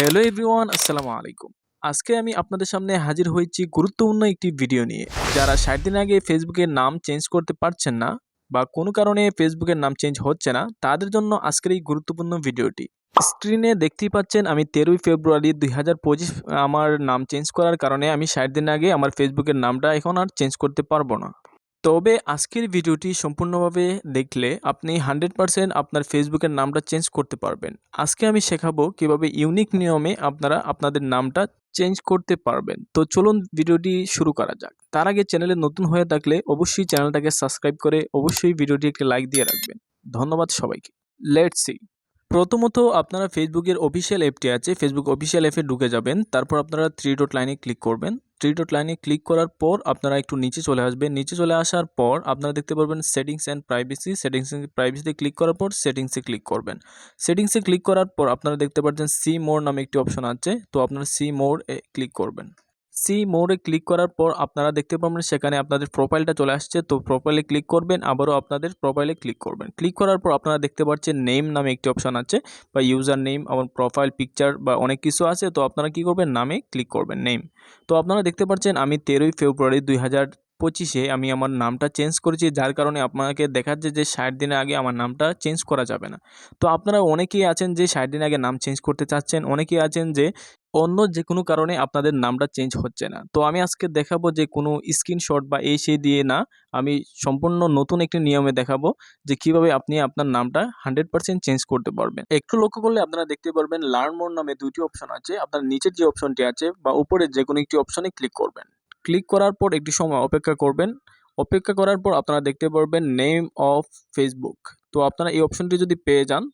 Hello everyone, আসসালামু আলাইকুম। আজকে আমি আপনাদের সামনে হাজির হয়েছি গুরুত্বপূর্ণ একটি ভিডিও নিয়ে। যারা ষাট দিন আগে ফেসবুকের নাম চেঞ্জ করতে পারছেন না বা কোনো কারণে ফেসবুকের নাম চেঞ্জ হচ্ছে না, তাদের জন্য আজকের এই গুরুত্বপূর্ণ ভিডিওটি। স্ক্রিনে দেখতেই পাচ্ছেন, আমি তেরোই ফেব্রুয়ারি দুই হাজার পঁচিশ আমার নাম চেঞ্জ করার কারণে আমি ষাট দিন আগে আমার ফেসবুকের নামটা এখন আর চেঞ্জ করতে পারব না। তবে আজকের ভিডিওটি সম্পূর্ণভাবে দেখলে আপনি হান্ড্রেড পারসেন্ট আপনার ফেসবুকের নামটা চেঞ্জ করতে পারবেন। আজকে আমি শেখাবো কীভাবে ইউনিক নিয়মে আপনারা আপনাদের নামটা চেঞ্জ করতে পারবেন। তো চলুন ভিডিওটি শুরু করা যাক। তার আগে চ্যানেলে নতুন হয়ে থাকলে অবশ্যই চ্যানেলটাকে সাবস্ক্রাইব করে অবশ্যই ভিডিওটি একটি লাইক দিয়ে রাখবেন। ধন্যবাদ সবাইকে। লেটস সি প্রথমত আপনারা ফেসবুকের অফিসিয়াল অ্যাপটি আছে। ফেসবুক অফিসিয়াল অ্যাপে ঢুকে যাবেন। তারপর আপনারা থ্রি ডট লাইনে ক্লিক করবেন। থ্রি ডট লাইনে ক্লিক করার পর আপনারা একটু নিচে চলে আসবেন। নিচে চলে আসার পর আপনারা দেখতে পারবেন সেটিংস অ্যান্ড প্রাইভেসি সেটিংস প্রাইভেসিতে ক্লিক করার পর সেটিংসে ক্লিক করবেন। সেটিংসে ক্লিক করার পর আপনারা দেখতে পাচ্ছেন সি মোর নামে একটি অপশন আছে। তো আপনারা সি মোর এ ক্লিক করবেন। সি মোড়ে ক্লিক করার পর আপনারা দেখতে পাবেন সেখানে আপনাদের প্রোফাইলটা চলে আসছে। তো প্রোফাইলে ক্লিক করবেন, আবারও আপনাদের প্রোফাইলে ক্লিক করবেন। ক্লিক করার পর আপনারা দেখতে পাচ্ছেন নেম নামে একটি অপশান আছে বা ইউজার নেম আমার প্রোফাইল পিকচার বা অনেক কিছু আছে। তো আপনারা কি করবেন? নামে ক্লিক করবেন নেম তো আপনারা দেখতে পাচ্ছেন আমি তেরোই ফেব্রুয়ারি দুই পঁচিশে আমি আমার নামটা চেঞ্জ করেছি, যার কারণে আপনাকে দেখাচ্ছে যে ষাট দিনের আগে আমার নামটা চেঞ্জ করা যাবে না। তো আপনারা অনেকেই আছেন যে ষাট দিন আগে নাম চেঞ্জ করতে চাচ্ছেন, অনেকেই আছেন যে অন্য যে কোনো কারণে আপনাদের নামটা চেঞ্জ হচ্ছে না। তো আমি আজকে দেখাবো যে কোনো স্ক্রিনশট বা এই সেই দিয়ে না আমি সম্পূর্ণ নতুন একটি নিয়মে দেখাবো যে কীভাবে আপনি আপনার নামটা হান্ড্রেড পার্সেন্ট চেঞ্জ করতে পারবেন। একটু লক্ষ্য করলে আপনারা দেখতে পারবেন লার্ন মোর নামে দুইটি অপশন আছে। আপনার নিচের যে অপশনটি আছে বা উপরে যে কোনো একটি অপশনে ক্লিক করবেন। ক্লিক করার পর একটি সময় অপেক্ষা করবেন। অপেক্ষা করার পর আপনারা দেখতে পারবেন নেম অফ ফেসবুক তো আপনারা এই অপশনটি যদি পেয়ে যান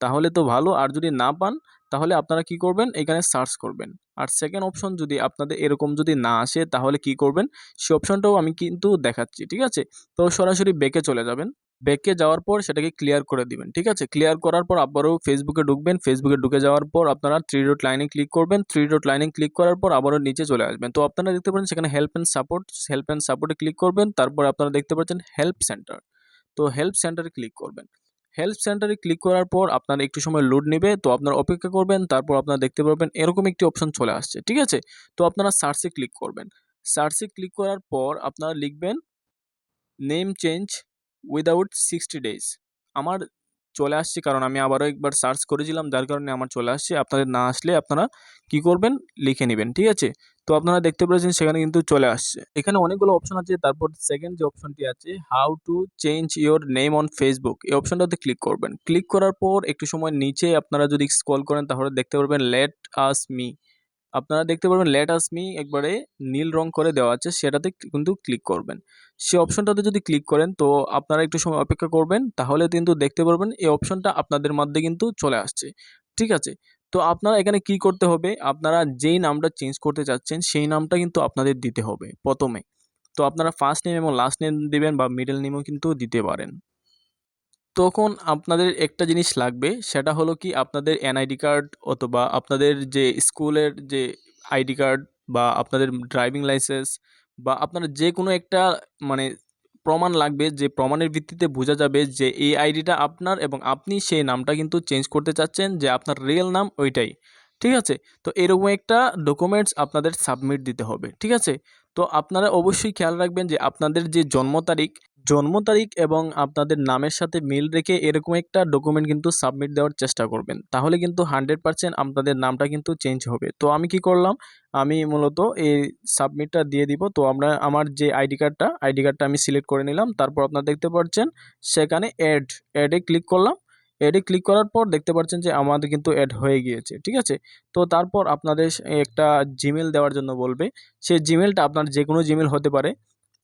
তাহলে তো ভালো। আর যদি না পান তাহলে আপনারা কি করবেন? এখানে সার্চ করবেন। আর সেকেন্ড অপশন যদি আপনাদের এরকম যদি না আসে, তাহলে কি করবেন? সেই অপশনটাও আমি কিন্তু দেখাচ্ছি, ঠিক আছে? তো সরাসরি বেকে চলে যাবেন। ব্যাকে যাওয়ার পর সেটাকে ক্লিয়ার করে দিবেন, ঠিক আছে? ক্লিয়ার করার পর আবারও ফেসবুকে ঢুকবেন। ফেসবুকে ঢুকে যাওয়ার পর আপনারা থ্রি ডট লাইনে ক্লিক করবেন। থ্রি ডট লাইনে ক্লিক করার পর আবারও নিচে চলে আসবেন। তো আপনারা দেখতে পাচ্ছেন সেখানে help and support help and সাপোর্টে ক্লিক করবেন। তারপর আপনারা দেখতে পাচ্ছেন হেল্প সেন্টার তো হেল্প সেন্টারে ক্লিক করবেন। হেল্প সেন্টারে ক্লিক করার পর আপনার একটু সময় লোড নেবে, তো আপনারা অপেক্ষা করবেন, তারপর আপনারা দেখতে পারবেন এরকম একটি অপশন চলে আসছে, ঠিক আছে? তো আপনারা সার্চে ক্লিক করবেন। সার্চে ক্লিক করার পর আপনারা লিখবেন name change without sixty days আমার চলে আসছে। কারণ আমি আবারও একবার সার্চ করেছিলাম, যার কারণে আমার চলে আসছে। আপনাদের না আসলে আপনারা কি করবেন, লিখে নেবেন, ঠিক আছে? তো আপনারা দেখতে পেরেছেন, সেখানে কিন্তু চলে আসছে। এখানে অনেকগুলো অপশন আছে। তারপর সেকেন্ড যে অপশনটি আছে how to change your name on Facebook এই অপশনটাতে ক্লিক করবেন। ক্লিক করার পর একটু সময় নিচে আপনারা যদি স্ক্রল করেন, তাহলে দেখতে পারবেন লেট আস মি আপনারা দেখতে পারবেন লেট আস মি একবারে নীল রং করে দেওয়া আছে, সেটাতে কিন্তু ক্লিক করবেন। সে অপশনটাতে যদি ক্লিক করেন, তো আপনারা একটু সময় অপেক্ষা করবেন, তাহলে কিন্তু দেখতে পারবেন এই অপশনটা আপনাদের মধ্যে কিন্তু চলে আসছে। ঠিক আছে? তো আপনারা এখানে কি করতে হবে? আপনারা যেই নামটা চেঞ্জ করতে চাচ্ছেন, সেই নামটা কিন্তু আপনাদের দিতে হবে প্রথমে। তো আপনারা ফার্স্ট নেম এবং লাস্ট নেম দেবেন বা মিডল নেমও কিন্তু দিতে পারেন। তখন আপনাদের একটা জিনিস লাগবে, সেটা হলো কি আপনাদের এনআইডি কার্ড অথবা আপনাদের যে স্কুলের যে আইডি কার্ড বা আপনাদের ড্রাইভিং লাইসেন্স বা আপনার যে কোনো একটা মানে প্রমাণ লাগবে, যে প্রমাণের ভিত্তিতে বোঝা যাবে যে এই আইডিটা আপনার এবং আপনি সেই নামটা কিন্তু চেঞ্জ করতে চাচ্ছেন যে আপনার রিয়েল নাম ওইটাই। ঠিক আছে? তো এরকম একটা ডকুমেন্টস আপনাদের সাবমিট দিতে হবে। ঠিক আছে? তো আপনারা অবশ্যই খেয়াল রাখবেন যে আপনাদের যে জন্ম তারিখ জন্ম তারিখ এবং আপনাদের নামের সাথে মিল রেখে এরকম একটা ডকুমেন্ট কিন্তু সাবমিট দেওয়ার চেষ্টা করবেন। তাহলে কিন্তু হান্ড্রেড পারসেন্ট আপনাদের নামটা কিন্তু চেঞ্জ হবে। তো আমি কি করলাম? আমি মূলত এই সাবমিটটা দিয়ে দিব। তো আমরা, আমার যে আইডি কার্ডটা আইডি কার্ডটা আমি সিলেক্ট করে নিলাম। তারপর আপনারা দেখতে পাচ্ছেন, সেখানে অ্যাড অ্যাডে ক্লিক করলাম। অ্যাডে ক্লিক করার পর দেখতে পাচ্ছেন যে আমাদের কিন্তু অ্যাড হয়ে গিয়েছে, ঠিক আছে? তো তারপর আপনাদের একটা জিমেল দেওয়ার জন্য বলবে। সেই জিমেলটা আপনার যে কোনো জিমেল হতে পারে।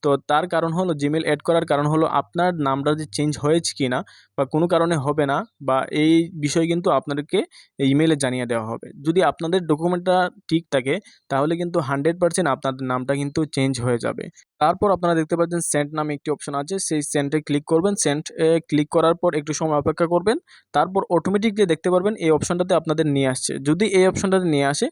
তো তার কারণ হলো জিমেল অ্যাড করার কারণ হলো আপনার নামটা যে চেঞ্জ হয়েছে কি না বা কোনো কারণে হবে না বা এই বিষয় কিন্তু আপনাদেরকে ইমেলে জানিয়ে দেওয়া হবে। যদি আপনাদের ডকুমেন্টটা ঠিক থাকে, তাহলে কিন্তু হান্ড্রেড পারসেন্ট আপনাদের নামটা কিন্তু চেঞ্জ হয়ে যাবে। তারপর আপনারা দেখতে পাচ্ছেন সেন্ট নামে একটি অপশন আছে, সেই সেন্টে ক্লিক করবেন। সেন্ট ক্লিক করার পর একটু সময় অপেক্ষা করবেন। তারপর অটোমেটিকলি দেখতে পারবেন এই অপশনটাতে আপনাদের নিয়ে আসছে। যদি এই অপশনটাতে নিয়ে আসে,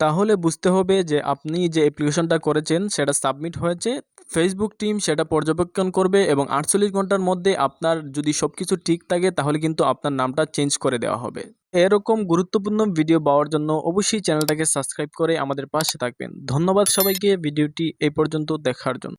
তাহলে বুঝতে হবে যে আপনি যে অ্যাপ্লিকেশনটা করেছেন, সেটা সাবমিট হয়েছে। ফেসবুক টিম সেটা পর্যবেক্ষণ করবে এবং আটচল্লিশ ঘণ্টার মধ্যে আপনার যদি সব কিছু ঠিক থাকে, তাহলে কিন্তু আপনার নামটা চেঞ্জ করে দেওয়া হবে। এরকম গুরুত্বপূর্ণ ভিডিও পাওয়ার জন্য অবশ্যই চ্যানেলটাকে সাবস্ক্রাইব করে আমাদের পাশে থাকবেন। ধন্যবাদ সবাইকে ভিডিওটি এই পর্যন্ত দেখার জন্য।